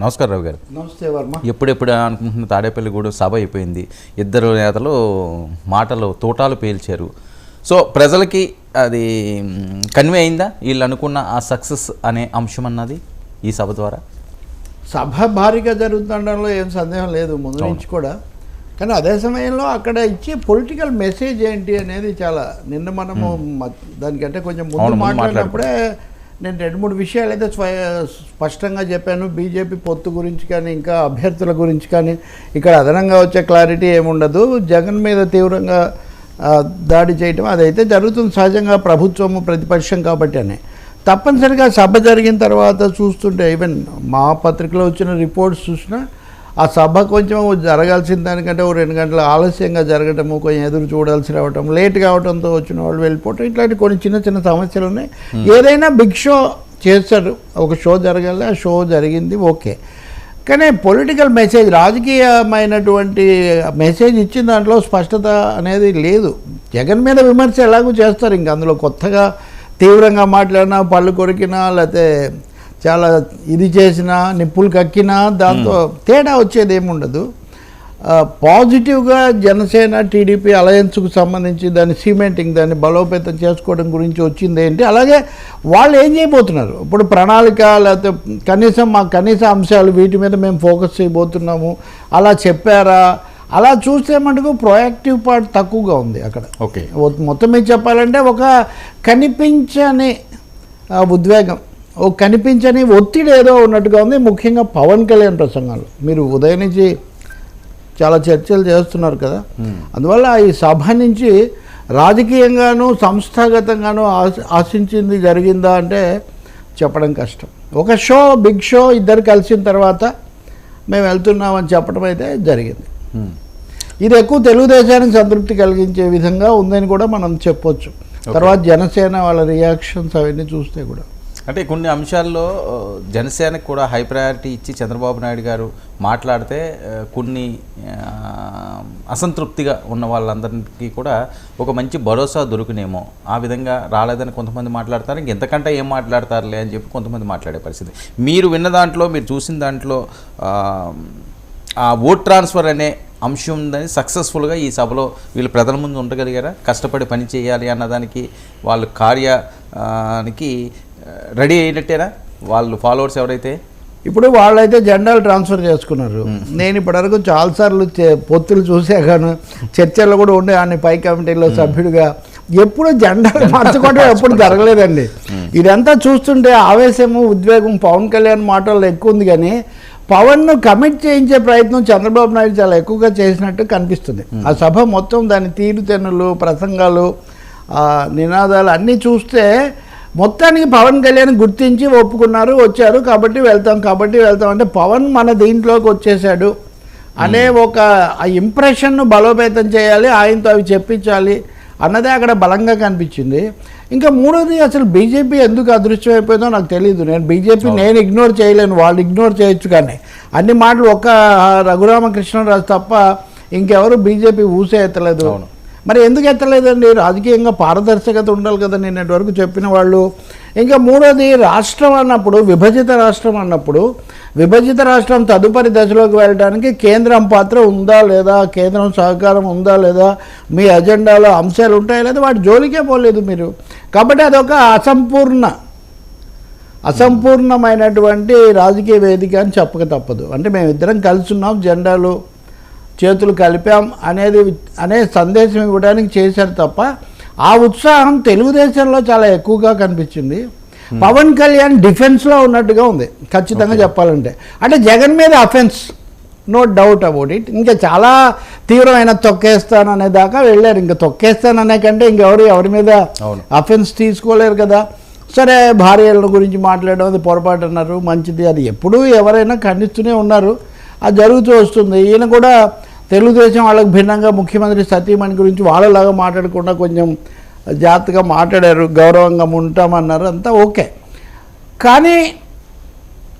నమస్కారం రావు గారు. నమస్తే వర్మ. ఎప్పుడెప్పుడు అనుకుంటున్న తాడేపల్లిగూడెం సభ అయిపోయింది. ఇద్దరు నేతలు మాటలు తోటాలు పేల్చారు. సో ప్రజలకి అది కన్వే అయిందా? వీళ్ళు అనుకున్న ఆ సక్సెస్ అనే అంశం అన్నది ఈ సభ ద్వారా? సభ భారీగా జరుగుతుండడంలో ఏం సందేహం లేదు ముందు నుంచి కూడా. కానీ అదే సమయంలో అక్కడ ఇచ్చే పొలిటికల్ మెసేజ్ ఏంటి అనేది చాలా నిన్న మనము దానికంటే కొంచెం ముందు మాట్లాడినప్పుడే నేను రెండు మూడు విషయాలు అయితే స్పష్టంగా చెప్పాను. బీజేపీ పొత్తు గురించి కానీ ఇంకా అభ్యర్థుల గురించి కానీ ఇక్కడ అదనంగా వచ్చే క్లారిటీ ఏముండదు. జగన్ మీద తీవ్రంగా దాడి చేయటం అదైతే జరుగుతుంది సహజంగా ప్రభుత్వము ప్రతిపక్షం కాబట్టి అని. తప్పనిసరిగా సభ జరిగిన తర్వాత చూస్తుంటే ఈవెన్ మా పత్రికలో వచ్చిన రిపోర్ట్స్ చూసినా ఆ సభ కొంచెం జరగాల్సిన దానికంటే ఓ రెండు గంటలు ఆలస్యంగా జరగటము కొంచెం ఎదురు చూడాల్సి రావటం లేట్ కావడంతో వచ్చిన వాళ్ళు వెళ్ళిపోవటం ఇట్లాంటి కొన్ని చిన్న చిన్న సమస్యలు ఉన్నాయి. ఏదైనా బిగ్ షో చేస్తారు. ఒక షో జరగాలి ఆ షో జరిగింది ఓకే. కానీ పొలిటికల్ మెసేజ్ రాజకీయమైనటువంటి మెసేజ్ ఇచ్చిన దాంట్లో స్పష్టత అనేది లేదు. జగన్ మీద విమర్శ ఎలాగో చేస్తారు. ఇంక అందులో కొత్తగా తీవ్రంగా మాట్లాడినా పళ్ళు కొరికినా లేకపోతే చాలా ఇది చేసినా నిప్పులు కక్కినా దాంతో తేడా వచ్చేది ఏముండదు పాజిటివ్గా జనసేన టీడీపీ అలయన్స్కు సంబంధించి దాన్ని సిమెంటింగ్ దాన్ని బలోపేతం చేసుకోవడం గురించి వచ్చింది ఏంటి? అలాగే వాళ్ళు ఏం చేయబోతున్నారు? ఇప్పుడు ప్రణాళిక లేకపోతే కనీసం మా కనీస అంశాలు వీటి మీద మేము ఫోకస్ చేయబోతున్నాము. అలా చెప్పారా? అలా చూస్తే మటుకు ప్రొయాక్టివ్ పార్ట్ తక్కువగా ఉంది అక్కడ. ఓకే. మొత్తం మీద చెప్పాలంటే ఒక కనిపించని ఉద్వేగం. ఓ కనిపించని ఒత్తిడి ఏదో ఉన్నట్టుగా ఉంది. ముఖ్యంగా పవన్ కళ్యాణ్ ప్రసంగాలు. మీరు ఉదయం నుంచి చాలా చర్చలు చేస్తున్నారు కదా. అందువల్ల ఈ సభ నుంచి రాజకీయంగాను సంస్థాగతంగాను ఆశ- ఆశించింది జరిగిందా అంటే చెప్పడం కష్టం. ఒక షో బిగ్ షో ఇద్దరు కలిసిన తర్వాత మేము వెళ్తున్నామని చెప్పడం అయితే జరిగింది. ఇది ఎక్కువ తెలుగుదేశానికి సంతృప్తి కలిగించే విధంగా ఉందని కూడా మనం చెప్పొచ్చు. తర్వాత జనసేన వాళ్ళ రియాక్షన్స్ అవన్నీ చూస్తే కూడా. అంటే కొన్ని అంశాల్లో జనసేనకు కూడా హై ప్రయారిటీ ఇచ్చి చంద్రబాబు నాయుడు గారు మాట్లాడితే కొన్ని అసంతృప్తిగా ఉన్న వాళ్ళందరికీ కూడా ఒక మంచి భరోసా దొరుకునేమో. ఆ విధంగా రాలేదని కొంతమంది మాట్లాడతారు. ఇంకెంతకంటే ఏం మాట్లాడతారులే అని చెప్పి కొంతమంది మాట్లాడే పరిస్థితి. మీరు విన్న దాంట్లో మీరు చూసిన దాంట్లో ఆ, ఆ ఓట్ ట్రాన్స్ఫర్ అనే అంశం ఉందని సక్సెస్ఫుల్గా ఈ సభలో వీళ్ళు ప్రజల ముందు ఉండగలిగారా? కష్టపడి పని చేయాలి అన్నదానికి వాళ్ళు కార్యానికి రెడీ అయినట్టేనా వాళ్ళు ఫాలోవర్స్ ఎవరైతే? ఇప్పుడు వాళ్ళైతే జెండాలు ట్రాన్స్ఫర్ చేసుకున్నారు. నేను ఇప్పటివరకు చాలాసార్లు పొత్తులు చూసాను చర్చల్లో కూడా ఉండే ఆయన పై కమిటీలో సభ్యుడిగా. ఎప్పుడు జెండాలు మార్చుకోవడం ఎప్పుడు జరగలేదండి. ఇదంతా చూస్తుంటే ఆవేశము ఉద్వేగం పవన్ కళ్యాణ్ మాటల్లో ఎక్కువ ఉంది కానీ పవన్ను కమిట్ చేయించే ప్రయత్నం చంద్రబాబు నాయుడు చాలా ఎక్కువగా చేసినట్టు కనిపిస్తుంది. ఆ సభ మొత్తం దాని తీరుతెన్నులు ప్రసంగాలు నినాదాలు అన్నీ చూస్తే మొత్తానికి పవన్ కళ్యాణ్ గుర్తించి ఒప్పుకున్నారు వచ్చారు కాబట్టి వెళ్తాం కాబట్టి వెళ్తాం అంటే పవన్ మన దీంట్లోకి వచ్చేసాడు అనే ఒక ఆ ఇంప్రెషన్ను బలోపేతం చేయాలి ఆయనతో అవి చెప్పించాలి అన్నదే అక్కడ బలంగా కనిపించింది. ఇంకా మూడోది అసలు బీజేపీ ఎందుకు అదృశ్యం అయిపోయిందో నాకు తెలియదు నేను బీజేపీ నేను ఇగ్నోర్ చేయలేను వాళ్ళు ఇగ్నోర్ చేయొచ్చు కానీ. అన్ని మాటలు ఒక్క రఘురామకృష్ణరాజు తప్ప ఇంకెవరు బీజేపీ ఊసే ఎత్తలేదు. మరి ఎందుకు ఎత్తలేదండి? రాజకీయంగా పారదర్శకత ఉండాలి కదా నిన్నటి వరకు చెప్పిన వాళ్ళు. ఇంకా మూడోది రాష్ట్రం అన్నప్పుడు విభజిత రాష్ట్రం అన్నప్పుడు విభజిత రాష్ట్రం తదుపరి దశలోకి వెళ్ళడానికి కేంద్రం పాత్ర ఉందా లేదా? కేంద్రం సహకారం ఉందా లేదా? మీ అజెండాలో అంశాలు ఉంటాయా లేదా? వాటి జోలికే పోలేదు మీరు. కాబట్టి అదొక అసంపూర్ణ అసంపూర్ణమైనటువంటి రాజకీయ వేదిక అని చెప్పక తప్పదు. అంటే మేమిద్దరం కలిసి ఉన్నాం జెండాలు చేతులు కలిపాం అనేది అనే సందేశం ఇవ్వడానికి చేశారు తప్ప ఆ ఉత్సాహం తెలుగుదేశంలో చాలా ఎక్కువగా కనిపించింది. పవన్ కళ్యాణ్ డిఫెన్స్లో ఉన్నట్టుగా ఉంది ఖచ్చితంగా చెప్పాలంటే. అంటే జగన్ మీద offence no doubt about it ఇంకా చాలా తీవ్రమైన తొక్కేస్తాను అనే దాకా వెళ్ళారు. ఇంకా తొక్కేస్తాను అనే కంటే ఇంకెవరు ఎవరి మీద. అఫెన్స్ తీసుకోలేరు కదా. సరే భార్యల గురించి మాట్లాడడం అది పొరపాటు అన్నారు మంచిది. అది ఎప్పుడూ ఎవరైనా ఖండిస్తూనే ఉన్నారు. అది జరుగుతూ వస్తుంది. ఈయన కూడా తెలుగుదేశం వాళ్ళకి భిన్నంగా ముఖ్యమంత్రి సతీమణి గురించి వాళ్ళలాగా మాట్లాడకుండా కొంచెం జాగ్రత్తగా మాట్లాడారు గౌరవంగా ఉంటామన్నారు అంతా ఓకే. కానీ